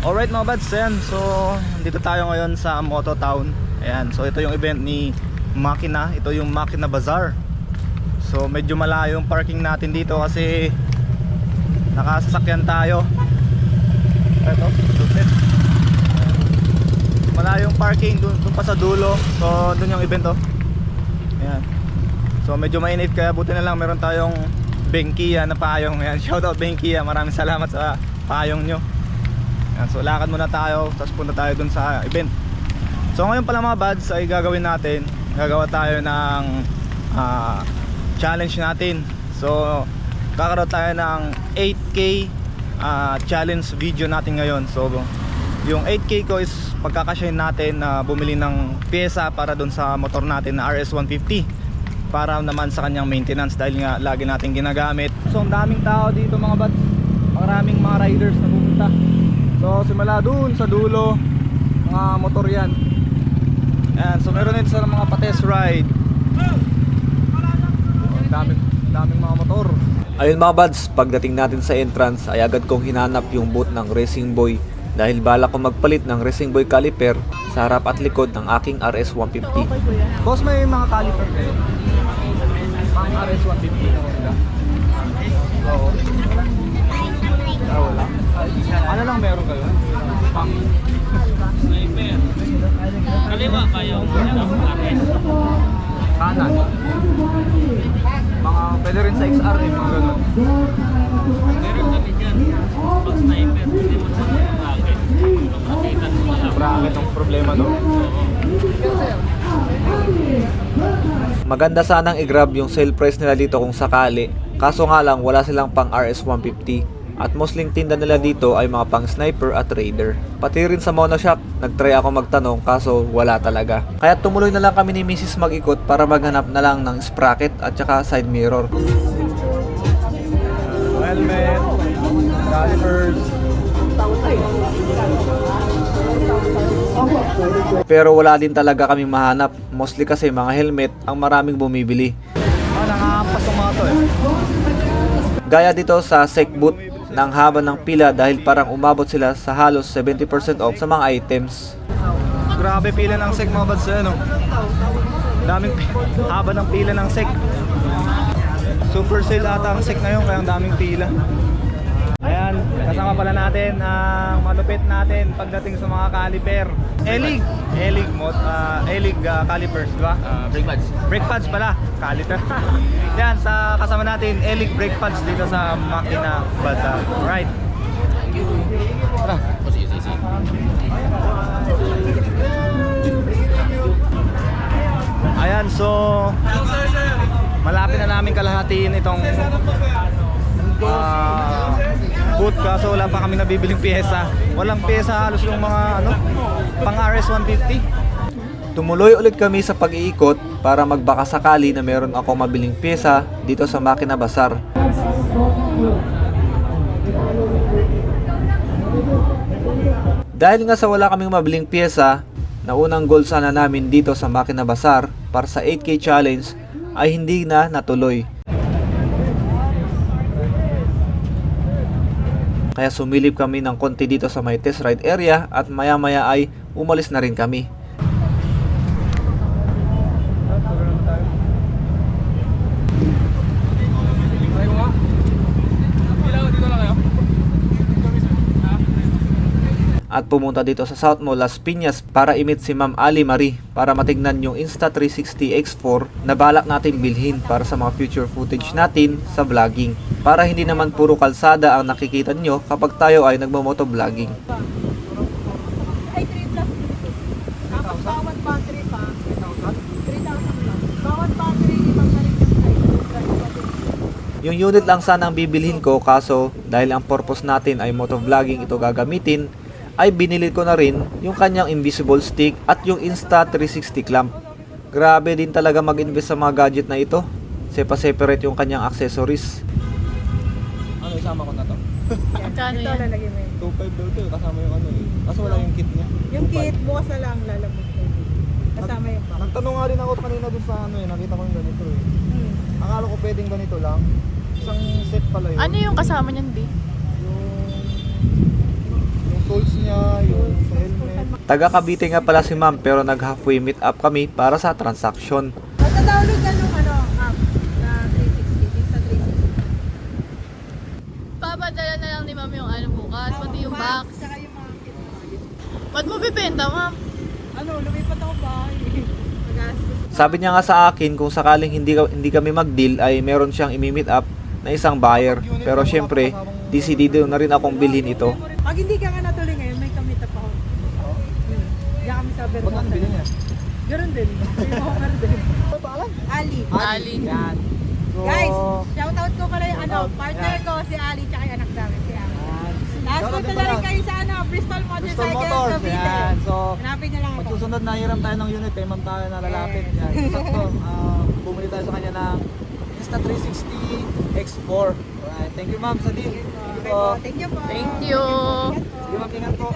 Alright mga bads, ayan. So, dito tayo ngayon sa Moto Town. Ayan, so ito yung event ni Makina. Ito yung Makina Bazaar. So, medyo malayo yung parking natin dito kasi nakasasakyan tayo. Ito, sulit. Malayo yung parking dun, dun pa sa dulo. So, dun yung event oh. Ayan. So, medyo mainit kaya buti na lang meron tayong Benkia na payong. Ayan, shoutout Benkia. Maraming salamat sa payong nyo. So lakad muna tayo, tapos punta tayo dun sa event. So ngayon pala mga buds ay gagawin natin, gagawa tayo ng ah, challenge natin. So kakaroon tayo ng 8K ah, challenge video natin ngayon. So yung 8K ko is pagkakasyahin natin na bumili ng pyesa para dun sa motor natin na RS150 para naman sa kanyang maintenance dahil nga lagi natin ginagamit. So ang daming tao dito mga buds. Maraming mga riders na pupunta. So simula dun sa dulo Mga motor yan. Ayan, so meron din sa mga pa-test ride. Ang daming, daming mga motor. Ayun mga buds, pagdating natin sa entrance ay agad kong hinanap yung booth ng Racing Boy. Dahil bala ko magpalit ng Racing Boy caliper sa harap at likod ng aking RS150. Boss may mga caliper kayo? Pang RS150 na wala. Oo Ah, wala Ano lang meron kayo? Pang Sniper. Kaliwa pa yung ano, kanan Mga pwede rin sa XR eh, mga ganun Meron kami dyan. Pag sniper, hindi mo sa yung akin. Nung nakita mo na lang. Bracket ang problema no? Maganda sanang i-grab yung sale price nila dito kung sakali. Kaso nga lang wala silang pang RS150. At mostly tinda nila dito ay mga pang sniper at raider. Pati rin sa monoshop, nagtry ako magtanong kaso wala talaga. Kaya tumuloy na lang kami ni Mrs. mag-ikot para maghanap na lang ng sprocket at saka side mirror. helmet, calipers. Pero wala din talaga kami mahanap. Mostly kasi mga helmet ang maraming bumibili. Ah, nangahampas ang mga to eh. Gaya dito sa sec booth ng haba ng pila dahil parang umabot sila sa halos 70% off sa mga items. Grabe pila ng sec mga bads ano. Daming haba ng pila ng sec. Super sale ata ang sec na yun kaya ang daming pila. Ayan, kasama pala natin ang malupit natin pagdating sa mga caliper. Elig, Elig mod, ah, Elig ah, calipers, di ba? brake pads. Brake pads pala, caliper. Yan, sa kasama natin, Elig brake pads dito sa Makina Bazaar. Right. Tara. O sige, sige, sige. Ayan, so malapit na namin kalahatiin itong ah, booth kaso wala pa kami nabibiling pyesa. Walang pyesa halos yung mga ano, pang RS150. Tumuloy ulit kami sa pag-iikot para magbaka sakali na meron ako mabiling pyesa dito sa Makina Bazar. Dahil nga sa wala kaming mabiling pyesa, na unang goal sana namin dito sa Makina Bazar para sa 8K challenge ay hindi na natuloy. Kaya sumilip kami ng konti dito sa may test ride area at maya maya ay umalis na rin kami. At pumunta dito sa South Mall Las Piñas para imit si Ma'am Ali Marie para matignan yung Insta360 X4 na balak natin bilhin para sa mga future footage natin sa vlogging para hindi naman puro kalsada ang nakikita nyo kapag tayo ay nagmamoto vlogging. Ay, 3 plus. Tapos bawat battery pa, 3,000 lang. Bawat battery, ibang na rin. Yung unit lang sana ang bibilhin ko kaso dahil ang purpose natin ay motovlogging ito gagamitin ay binili ko na rin yung kanyang invisible stick at yung Insta360 clamp. Grabe din talaga mag-invest sa mga gadget na ito. Sepa-separate yung kanyang accessories. Ano isama ko na to? Yan? Ito lalagyan mo yun. 2.5 daw to, kasama yung ano eh. Kaso wala yung kit niya. Yung kit, bukas na lang lalabot ko. Kasama yung box. Nagtanong nga rin ako kanina dun sa ano eh, nakita ko yung ganito eh. Hmm. Akala ko pwedeng ganito lang. Isang set pala yun. Ano yung kasama niyan, Di? Yung, yung tools niya, Taga Cavite nga pala si ma'am pero nag halfway meet up kami para sa transaction. Magta-download ka nung ano, app na 360, Insta 360. Papadala na lang ni ma'am yung ano bukas, pati yung box. Tsaka yung mga kit. Ba't mo bibenta, ma'am? Ano, lumipat ako bahay. Sabi niya nga sa akin kung sakaling hindi, hindi kami mag-deal ay meron siyang imi-meet up na isang buyer. Pero syempre, decidido na rin akong bilhin ito. Pag hindi ka nga natuloy ngayon, may kamit up ako. Hmm. Diyan kami sa Vermont. Magkano bilhin niya? Ganun din. May offer din. Ali. Ali. Yan. So, Guys, shoutout ko pala yung ano, Shoutout. partner Yan. ko si Ali tsaka yung anak namin si Ali. Yan. Tapos Shoutout punta din na rin pala. kayo sa ano, Bristol Bristol Motorcycle Motors. Cavite. Yan. So, Hanapin niyo lang ako. Magsusunod na hiram tayo ng unit, kay ma'am tayo na lalapit. Yes. Yan. Sakto, ah, bumili tayo sa kanya ng Insta360 X4. Alright, thank you ma'am sa deal. Thank you Okay po. po, Thank you po. Thank you. Sige ma'am, ingat po.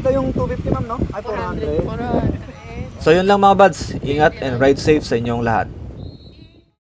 Ito yung 250 ma'am, no? Ay, 400. 400. So yun lang mga buds, ingat and ride safe sa inyong lahat.